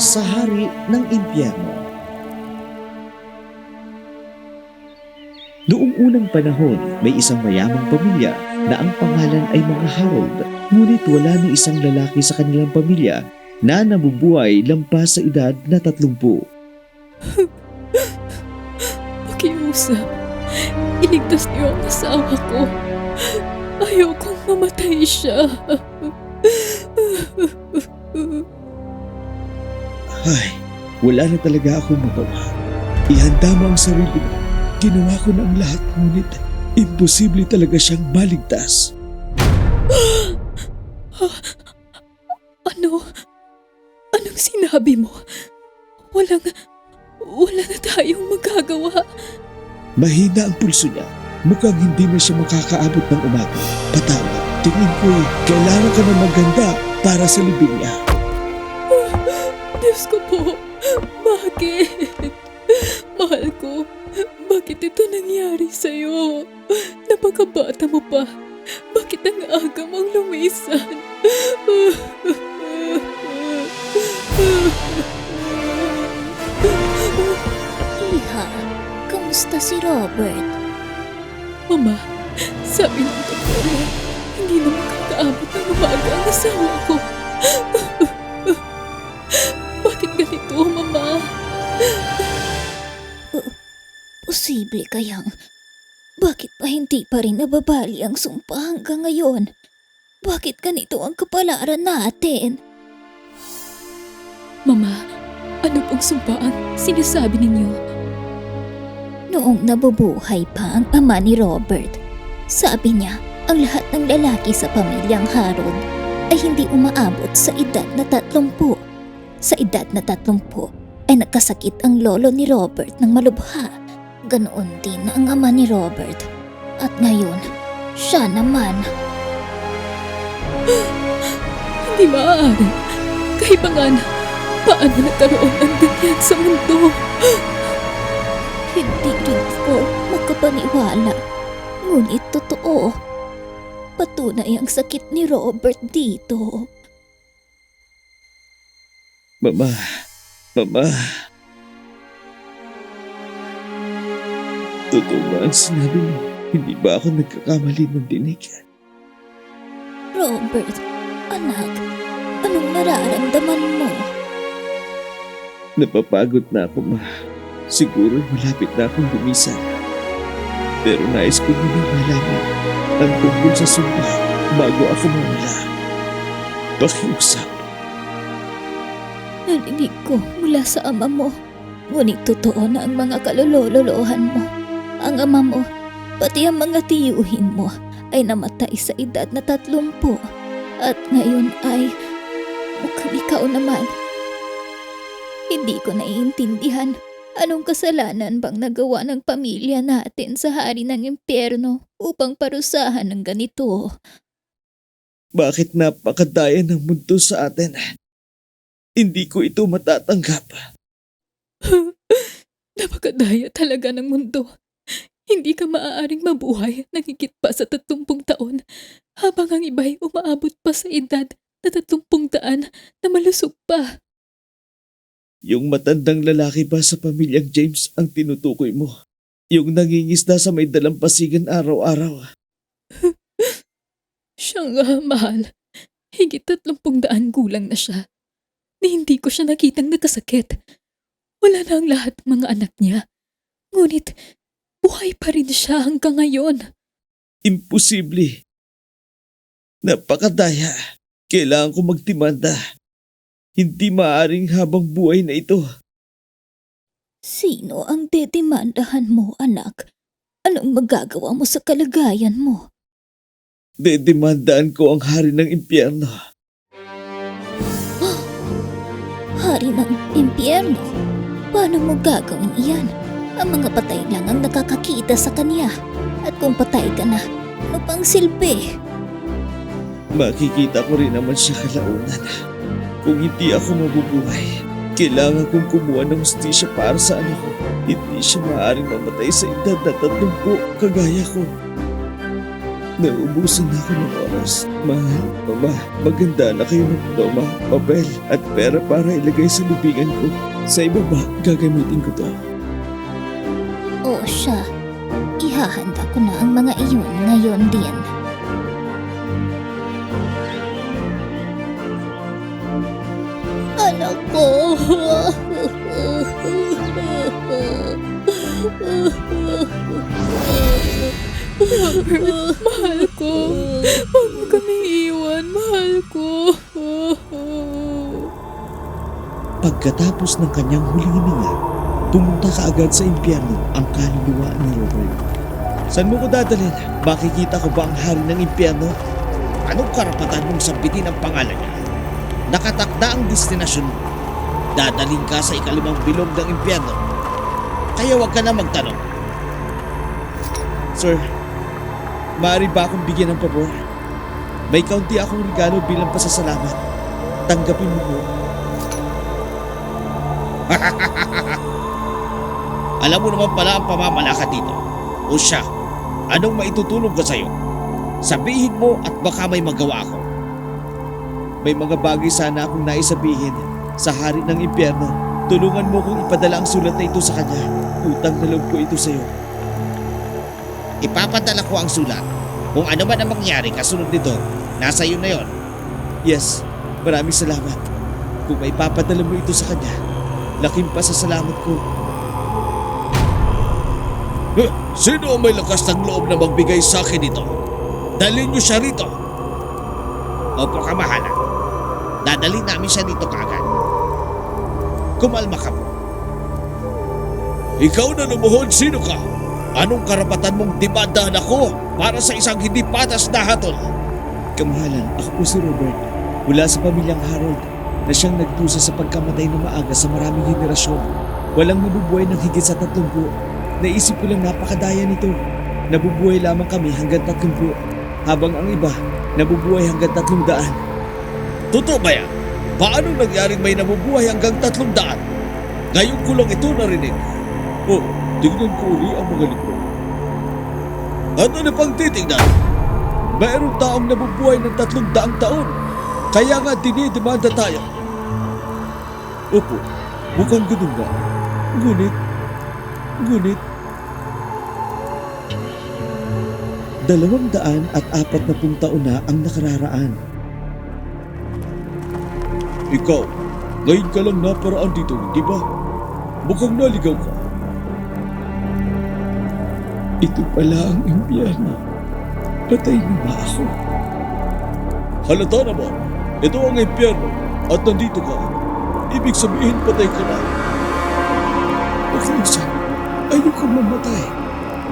sa hari ng impyerno. Noong unang panahon, may isang mayamang pamilya na ang pangalan ay mga Harold. Ngunit wala ni isang lalaki sa kanilang pamilya na nabubuhay lampas sa edad na tatlumpu. Pakiusap. Iligtas niyo ang asawa ko. Ayokong mamatay siya. wala na talaga akong magawa. Ihanda mo ang sarili mo. Ginawa ko na ang lahat ngunit imposible talaga siyang maligtas. Ano? Anong sinabi mo? Walang... Wala na tayong magagawa. Mahina ang pulso niya. Mukhang hindi na siya makakaabot ng umaga. Patawad. Tingin ko eh, kailangan ka na maganda para sa libing niya. Diyos ko po, bakit? Mahal ko, bakit ito nangyari sa'yo? Napakabata mo pa. Bakit ang aga mong lumisan? Iha, kamusta si Robert? Mama, sabi ng doktor, hindi na makakaabot ng umaga ang asawa ko. Posible kayang, bakit pa hindi pa rin nababali ang sumpa hanggang ngayon? Bakit ganito ang kapalaran natin? Mama, ano pong sumpaan sinasabi ninyo? Noong nabubuhay pa ang ama ni Robert, sabi niya ang lahat ng lalaki sa pamilyang Harold ay hindi umaabot sa edad na tatlumpu. Sa edad na tatlumpu ay nagkasakit ang lolo ni Robert ng malubha. Ganoon din ang ama ni Robert. At ngayon, siya naman. Hindi maaari. Kaibangan, paano nagkaroon ng ganyan sa mundo? Hindi rin ako makapaniwala. Ngunit totoo. Patunay ang sakit ni Robert dito. Mama, Mama. Totoo ba ang sinabi mo? Hindi ba ako nagkakamali ng dinig? Robert, anak, anong nararamdaman mo? Napapagod na ako, ma. Siguro malapit na akong lumisan. Pero nais ko muna malaman ang tungkol sa sumpa bago ako mawala. Pakiusap. Narinig ko mula sa ama mo. Ngunit totoo na ang mga kalololohan mo. Ang ama mo, pati ang mga tiyuhin mo ay namatay sa edad na tatlumpu. At ngayon ay mukhang ikaw naman. Hindi ko naiintindihan anong kasalanan bang nagawa ng pamilya natin sa hari ng impyerno upang parusahan ng ganito. Bakit napakadaya ng mundo sa atin? Hindi ko ito matatanggap. Napakadaya talaga ng mundo. Hindi ka maaaring mabuhay ng higit pa sa tatlumpung taon habang ang iba'y umaabot pa sa edad na tatlumpung daan na malusog pa. Yung matandang lalaki ba sa pamilyang James ang tinutukoy mo? Yung nangingisda sa may dalampasigan araw-araw. Siya nga, mahal. Higit tatlumpung daan gulang na siya. Ni hindi ko siya nakitang nagkasakit. Wala na ang lahat ng mga anak niya. Ngunit, buhay pa rin siya hanggang ngayon. Imposible. Napakadaya. Kailangan ko magtimanda. Hindi maaring habang buhay na ito. Sino ang dedimandahan mo, anak? Anong magagawa mo sa kalagayan mo? Dedemandaan ko ang hari ng impyerno. Hari ng impyerno? Paano mo gagawin iyan? Ang mga patay lang ang nakakakita sa kanya. At kung patay ka na, ano pang silbi? Makikita ko rin naman siya kalaunan. Kung hindi ako mabubuhay, kailangan kong kumuha ng hustisya para sa anak ko. Hindi siya maaaring mamatay sa edad na tatlumpu kagaya ko. Nauubusan na ako ng oras. Mahal, mama, maganda na kayo ng toma, papel at pera para ilagay sa libingan ko. Sa iba ba, gagamitin ko to. Oo siya. Ihahanda ko na ang mga iyon ngayon din. Anak ko! Robert, mahal ko. Huwag mo kaming iwan, mahal ko. Pagkatapos ng kanyang huling hininga, pumunta ka agad sa impyerno ang kaluluwa ni Robert. Saan mo ko dadalhin? Makikita ko ba ang hari ng impyerno? Anong karapatan mong sampitin ang pangalan niya? Nakatakda ang destinasyon mo. Dadaling ka sa ikalimang bilog ng impyerno. Kaya huwag ka na magtanong. Sir, maaari ba akong bigyan ng pabor? May kaunti akong regalo bilang pasasalamat. Tanggapin mo po. Alam mo naman pala ang pamamalakad dito. O siya, anong maitutulong ko sa'yo? Sabihin mo at baka may magawa ako. May mga bagay sana akong naisabihin sa hari ng impyerno. Tulungan mo kong ipadala ang sulat na ito sa kanya. Utang na loob ko ito sa iyo. Ipapadala ko ang sulat. Kung ano man ang mangyari kasunod nito, nasa iyo na yon. Yes, maraming salamat. Kung may papadala mo ito sa kanya, laking pasasalamat ko. Huh, Sino ang may lakas ng loob na magbigay sa akin ito? Dalhin niyo siya rito. Opo, kamahalan. Dadalhin namin siya dito kaagad. Kumalma ka po. Ikaw na lumuhod, sino ka? Anong karapatan mong demandahan ako para sa isang hindi patas na hatol? Kamahalan, ako po si Robert. Mula sa pamilyang Harold na siyang nagdusa sa pagkamatay na maaga sa maraming henerasyon. Walang nabubuhay ng higit sa tatlumpu. Naisip ko lang napakadaya nito. Nabubuhay lamang kami hanggang tatlumpu. Habang ang iba, nabubuhay hanggang tatlong daan. Totoo ba yan? Paano nangyaring may nabubuhay hanggang tatlong daan? Ngayon ko lang ito narinig. Oh, tignan ko uli ang mga libro. Ano na pang titignan? Mayroong taong nabubuhay ng tatlong daang taon. Kaya nga dinidemanda tayo. Opo, mukhang ganun nga. Ngunit, ngunit, dalawang daan at apat na pung taon na ang nakararaan. Ikaw, ngayon ka lang naparaan dito, di ba? Mukhang naligaw ka. Ito pala ang impyerno. Patay na ba ako? Halata naman. Ito ang impyerno at nandito ka. Ibig sabihin patay ka na. Pakiusan, ayoko mamatay.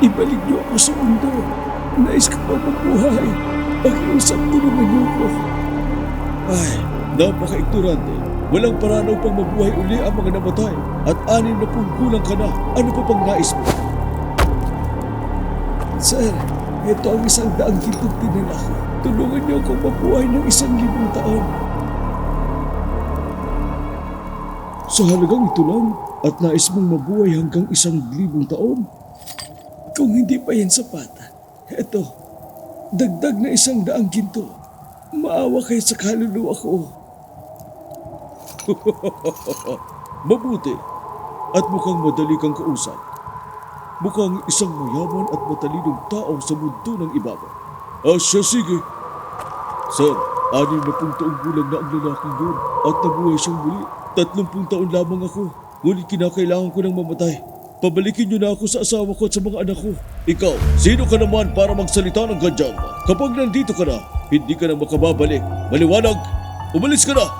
Ibalik niyo ako sa mundo. Nais ka pa mabuhay. Pakiusap, tulungan niyo ako. Ay, napaka-ignorante. Walang paraan upang mabuhay uli ang mga namatay. At anim na pong kulang ka na. Ano pa pang nais mo? Sir, ito ang isang daang gintong tinala ko. Tulungan niyo akong mabuhay ng isang libong taon. Sa halagang ito lang at nais mong mabuhay hanggang isang libong taon? Kung hindi pa yan sapat, eto, dagdag na isang daang ginto. Maawa kayo sa kaluluwa ko. Mabuti at mukhang madali kang kausap. Mukhang isang mayaman at matalinong tao sa mundo ng ibabaw. Ah, siya sige. Sir, anim na pung taong gulang na ang lalaking yun at nabuhay siyang muli. Tatlumpung taon lamang ako, ngunit kinakailangan ko ng mamatay. Pabalikin niyo na ako sa asawa ko at sa mga anak ko. Ikaw, sino ka naman para magsalita ng ganyan? Kapag nandito ka na, hindi ka na makababalik. Maliwanag, umalis ka na!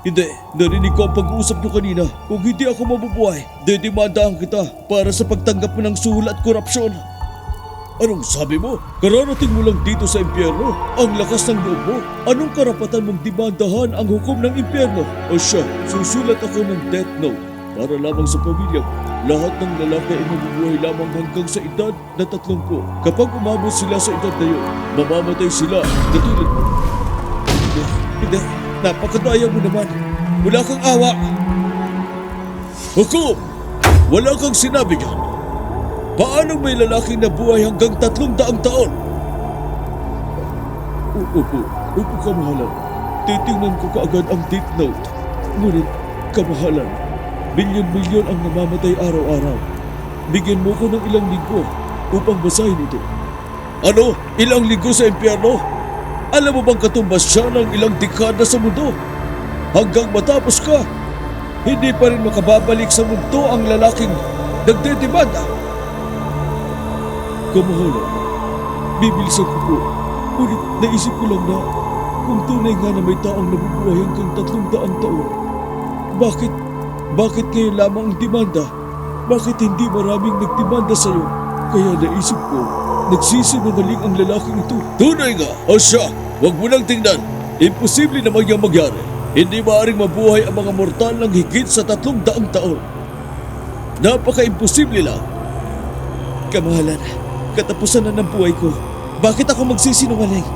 Hindi, narinig ko ang pag-uusap niyo kanina. Kung hindi ako mabubuhay, dedimandahan kita para sa pagtanggap mo ng suhol at korupsyon. Anong sabi mo? Kararating mo lang dito sa impyerno? Ang lakas ng loob mo? Anong karapatan mong demandahan ang hukom ng impyerno? O siya, susulat ako ng death note para lamang sa pamilya mo. Lahat ng lalaki ay mabubuhay lamang hanggang sa edad na tatlongpo. Kapag umabot sila sa edad na yun, mamamatay sila katulad mo. Hindi, hindi. Napakadaya mo naman. Wala kang awa. Hukom! Wala kang sinabi dyan. Paano may lalaking nabuhay hanggang tatlong daang taon? U- Opo, opo kamahalan. Titingnan ko kaagad ang date note. Ngunit, kamahalan, milyon-milyon ang namamatay araw-araw. Bigyan mo ko ng ilang linggo upang basahin ito. Ano? Ilang linggo sa impyerno? Alam mo bang katumbas siya ng ilang dekada sa mundo? Hanggang matapos ka, hindi pa rin makababalik sa mundo ang lalaking nagdedemanda. Kamahalan, bibilisan ko po. Ngunit naisip ko lang na kung tunay nga na may taong nabubuhay hanggang tatlong daang taon, bakit, bakit ngayon lamang ang demanda? Bakit hindi maraming nagdemanda sa'yo? Kaya naisip ko, nagsisinungaling ang lalaking ito. Tunay nga, o siya, huwag mo nang tingnan. Imposible naman yung magyari. Hindi maaaring mabuhay ang mga mortal ng higit sa tatlong daang taon. Napaka-imposible lang. Kamahalan, katapusan na ng buhay ko. Bakit ako magsisinungaling?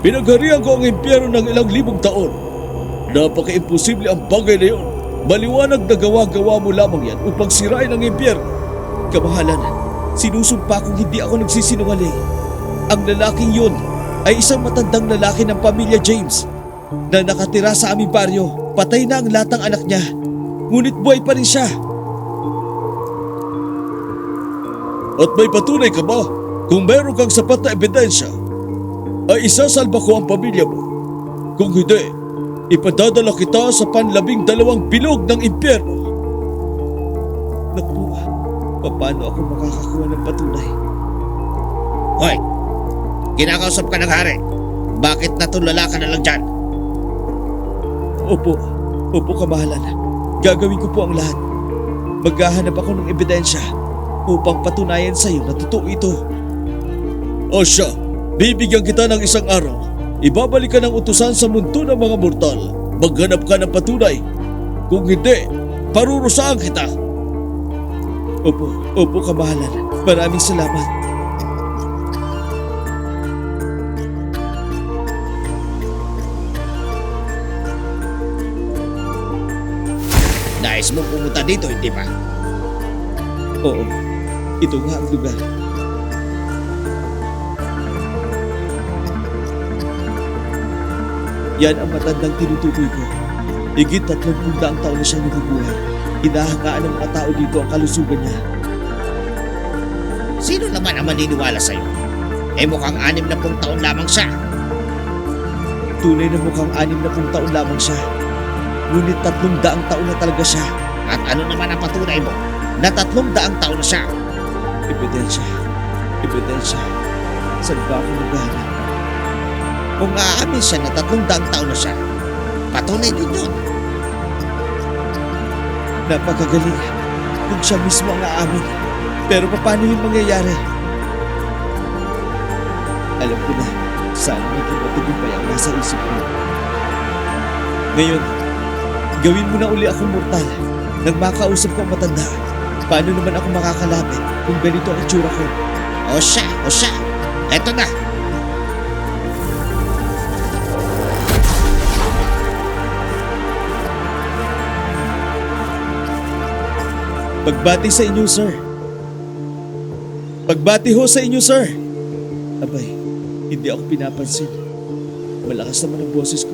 Pinagharihan ko ang impyerno ng ilang libong taon. Napaka-imposible ang bagay na yun. Maliwanag na gawa-gawa mo lamang yan upang sirain ang impyerno. Kamahalan, sinusumpa kong hindi ako nagsisinungaling. Ang lalaking yun ay isang matandang lalaki ng pamilya James na nakatira sa aming baryo. Patay na ang lahat ng anak niya. Ngunit buhay pa rin siya. At may patunay ka ba kung meron kang sapat na ebidensya ay isasalba ko ang pamilya mo. Kung hindi, ipadadala kita sa panlabing dalawang bilog ng impyerno. Naku, paano ako makakakuha ng patunay? Hoy, kinakausap ka ng hari. Bakit natulala ka na lang dyan? Opo, opo kamahalan. Gagawin ko po ang lahat. Maghahanap ako ng ebidensya upang patunayan sa iyo na totoo ito. O siya, bibigyan kita ng isang araw. Ibabalik ka ng utusan sa mundo ng mga mortal. Maghanap ka ng patunay. Kung hindi, parurusahan kita. Opo, opo kamahalan. Maraming salamat. Nais mo pumunta dito, hindi ba? Oo, ito nga ang lugar. Yan ang matandang tinutukoy ko. Higit tatlong pundaang taon na siyang nabubuhay. Inahangaan ng mga tao dito ang kalusugan niya. Sino naman ang maniniwala sa'yo? Eh mukhang anim na pong taon lamang siya. Tunay na mukhang anim na pung taon lamang siya. Ngunit tatlong daang taon na talaga siya. At ano naman ang patunay mo na tatlong daang taon na siya? Ebidensya. Ebidensya. Saan ba ako maghahanap? Kung aamin siya na tatlong daang taon na siya, patunay din yun. Napakagaling. Kung siya mismo ang aamin. Pero paano yun mangyayari? Alam ko na, saan maging matagumpay ang nasa isip ko. Ngayon, gawin mo na uli akong mortal nang makausap ko ang matanda. Paano naman ako makakalapit kung ganito ang itsura ko? O siya, o siya. Eto na. Pagbati sa inyo, sir. Pagbati ho sa inyo, sir. Abay, hindi ako pinapansin. Malakas naman ang boses ko.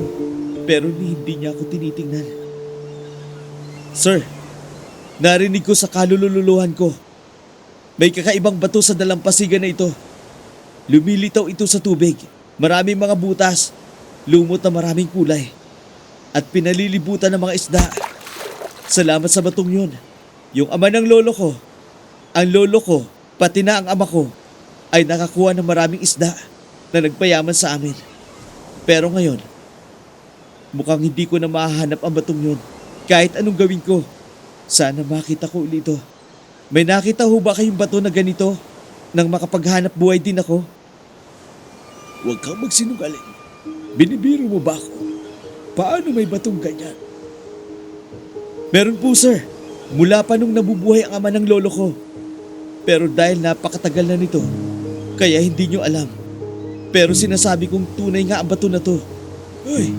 Pero hindi niya ako tinitingnan. Sir, narinig ko sa kalululuhan ko. May kakaibang bato sa dalampasigan na ito. Lumilitaw ito sa tubig. Maraming mga butas. Lumot na maraming kulay. At pinalilibutan ng mga isda. Salamat sa batong yun. Yung ama ng lolo ko, ang lolo ko, pati na ang ama ko, ay nakakuha ng maraming isda na nagpayaman sa amin. Pero ngayon, mukhang hindi ko na mahahanap ang batong yun. Kahit anong gawin ko, sana makita ko ulit ito. May nakita ho ba kayong bato na ganito nang makapaghanap buhay din ako? Huwag kang magsinungaling. Binibiro mo ba ako? Paano may batong ganyan? Meron po sir. Mula pa nung nabubuhay ang ama ng lolo ko. Pero dahil napakatagal na nito, kaya hindi nyo alam. Pero sinasabi kong tunay nga ang bato na to. Ay,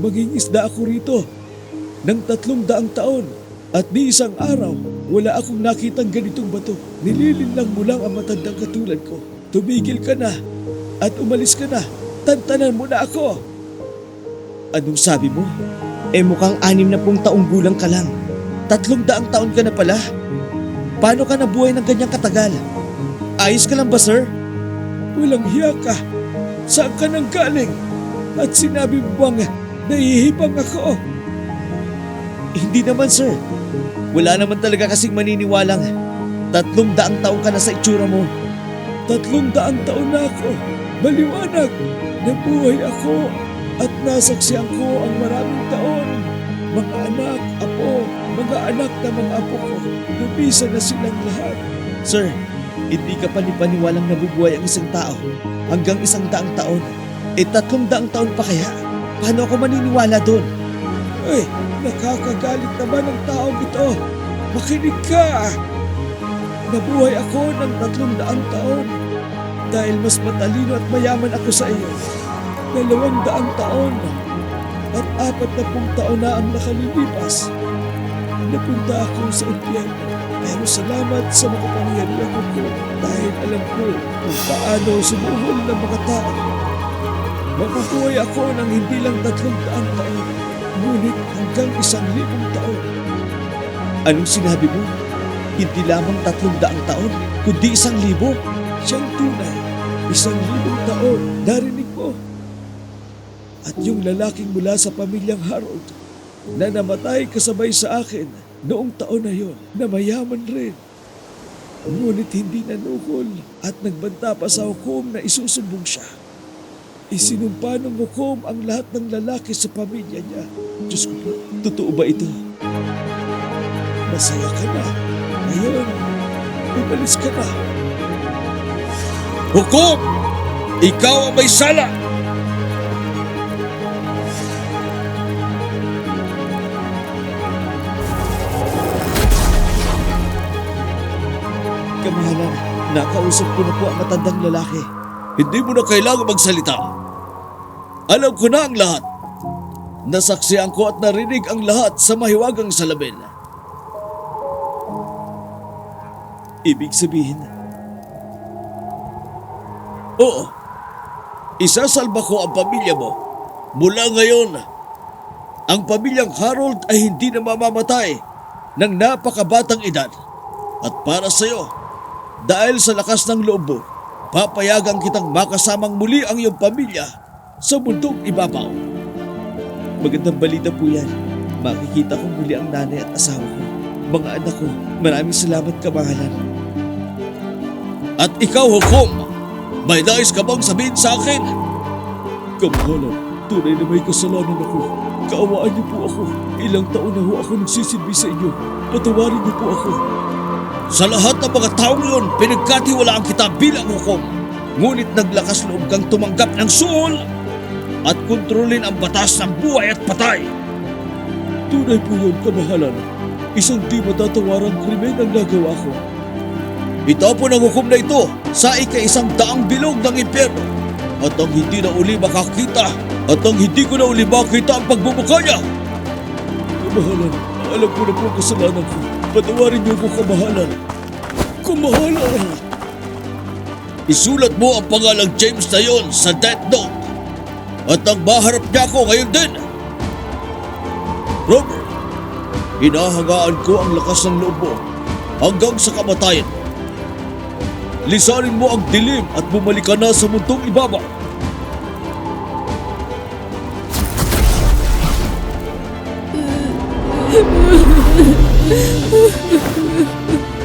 maging isda ako rito. Nang tatlong daang taon at ni isang araw, wala akong nakitang ganitong bato. Nililinlang mo lang ang matandang katulad ko. Tumigil ka na at umalis ka na. Tantanan mo na ako. Anong sabi mo? Eh mukhang anim na pong taong gulang ka lang. Tatlong daang taon ka na pala. Paano ka nabuhay ng ganyang katagal? Ayos ka lang ba, sir? Walang hiya ka. Saan ka nang galing? At sinabi mo bang nahihibang ako? Hindi naman, sir. Wala naman talaga kasing maniniwalang tatlong daang taon ka na sa itsura mo. Tatlong daang taon na ako. Maliwanag. Nabuhay ako at nasaksiyan ko ang maraming taon. Mga anak, apo, mga anak na mga apo ko, lumisa na silang lahat. Sir, hindi ka panipaniwalang nabubuhay ang isang tao hanggang isang daang taon. E tatlong daang taon pa kaya? Paano ako maniniwala doon? Ay, nakakagalit naman ang taong ito. Makinig ka! Nabuhay ako ng tatlong daang taon dahil mas matalino at mayaman ako sa iyo. Dalawang daang taon at apat na pung taon na ang nakalilipas. Napunta ako sa impyerno pero salamat sa makapangyarihan ko dahil alam ko kung paano sumuhol ng mga tao. Mabubuhay ako ng hindi lang tatlong daang taon, ngunit hanggang isang libong taon. Anong sinabi mo? Hindi lamang tatlong daang taon, kundi isang libo. Siyang tunay, isang libong taon, narinig mo. At yung lalaking mula sa pamilyang Harold na namatay kasabay sa akin noong taon na yon na mayaman rin. Ngunit hindi nanukol at nagbanta pa sa hukom na isusumbong siya. Isinumpa ng hukom ang lahat ng lalaki sa pamilya niya. Diyos ko totoo ba ito? Masaya ka na. Ngayon, umalis ka na. Hukom! Ikaw ang may sala! Kamahalan, nakausap ko na po ang matandang lalaki. Hindi mo na kailangan magsalita. Alam ko na ang lahat. Nasaksiyan ko at narinig ang lahat sa mahiwagang salamin. Ibig sabihin, Oo. Isasalba ko ang pamilya mo. Mula ngayon, ang pamilyang Harold ay hindi na mamamatay ng napakabatang edad. At para sa iyo, dahil sa lakas ng loob mo, papayagan kitang makasamang muli ang iyong pamilya sa mundong ibabaw. magandang balita po yan. Makikita ko muli ang nanay at asawa ko. Mga anak ko, maraming salamat kamahalan. At ikaw, Hukom, may nais ka bang sabihin sa akin? Kamahalan, tunay na may kasalanan ako. Kaawaan niyo po ako. Ilang taon na ho ako nagsisilbi sa inyo. Patawarin niyo po ako. Sa lahat ng mga taong yun, pinagkatiwalaan kita bilang hukom. Ngunit naglakas loob kang tumanggap ng suol at kontrolin ang batas ng buhay at patay. Tunay po yun, kamahalan. Isang di matatawarang krimen ang nagawa ko. Ito po ng hukom na ito sa ika-isang daang bilog ng impyerno. At ang hindi na uli makakita at ang hindi ko na uli makita ang pagbubuka niya. Kamahalan, alam ko na po kasalanan ko. Patawarin niyo ko, kamahalan. Kamahalan! Isulat mo ang pangalang James na yon sa death note. At ang maharap niya ako ngayon din. Robert, hinahangaan ko ang lakas ng loob mo hanggang sa kamatayan. Lisanin mo ang dilim at bumalik ka na sa mundong ibaba.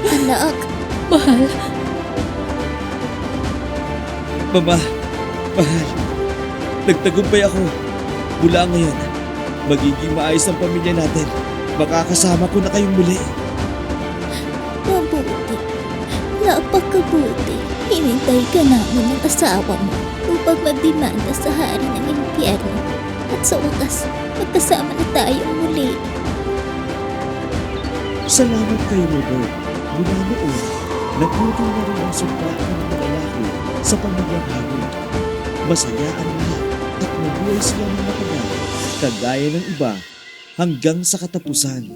Anak, Mahal, Mama, mahal, nagtagumpay ako. Mula ngayon, magiging maayos ang pamilya natin. Makakasama ko na kayong muli. mabuti. Napakabuti. Hinintay ka namin ng asawa mo upang magdemanda sa hari ng impyerno. At sa wakas, magkasama na tayong muli. Salamat kay Robert. Mula noon, nagluto na rin ang sumbahan ng mga lalaki sa Harold. Masaya ang lahat at mabuhay sila ng matagal, kagaya ng iba hanggang sa katapusan.